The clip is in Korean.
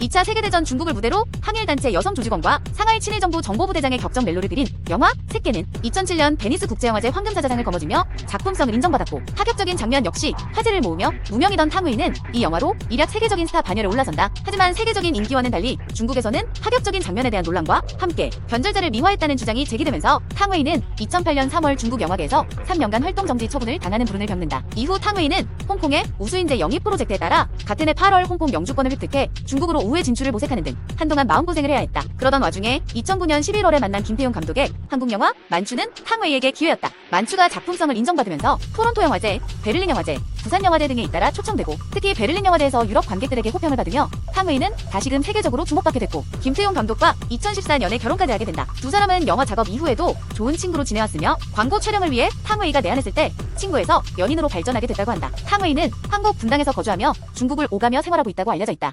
2차 세계대전 중국을 무대로 항일단체 여성 조직원과 상하이 친일정부 정보부대장의 격정 멜로를 그린 영화 새끼는 2007년 베니스 국제영화제 황금사자상을 거머쥐며 작품성을 인정받았고 파격적인 장면 역시 화제를 모으며 무명이던 탕웨이는 이 영화로 일약 세계적인 스타 반열에 올라선다. 하지만 세계적인 인기와는 달리 중국에서는 파격적인 장면에 대한 논란과 함께 변절자를 미화했다는 주장이 제기되면서 탕웨이는 2008년 3월 중국 영화계에서 3년간 활동 정지 처분을 당하는 불운을 겪는다. 이후 탕웨이는 홍콩의 우수인재 영입 프로젝트에 따라 같은 해 8월 홍콩 영주권을 획득해 중국으로 우회 진출을 모색하는 등 한동안 마음고생을 해야 했다. 그러던 와중에 2009년 11월에 만난 김태용 감독의 한국 영화 만추는 탕웨이에게 기회였다. 만추가 작품성을 인정받으면서 토론토 영화제, 베를린 영화제, 부산 영화제 등에 잇따라 초청되고 특히 베를린 영화제에서 유럽 관객들에게 호평을 받으며 탕웨이는 다시금 세계적으로 주목받게 됐고 김태용 감독과 2014년에 결혼까지 하게 된다. 두 사람은 영화 작업 이후에도 좋은 친구로 지내왔으며 광고 촬영을 위해 탕웨이가 내한했을 때 친구에서 연인으로 발전하게 됐다고 한다. 탕웨이는 한국 분당에서 거주하며 중국을 오가며 생활하고 있다고 알려져 있다.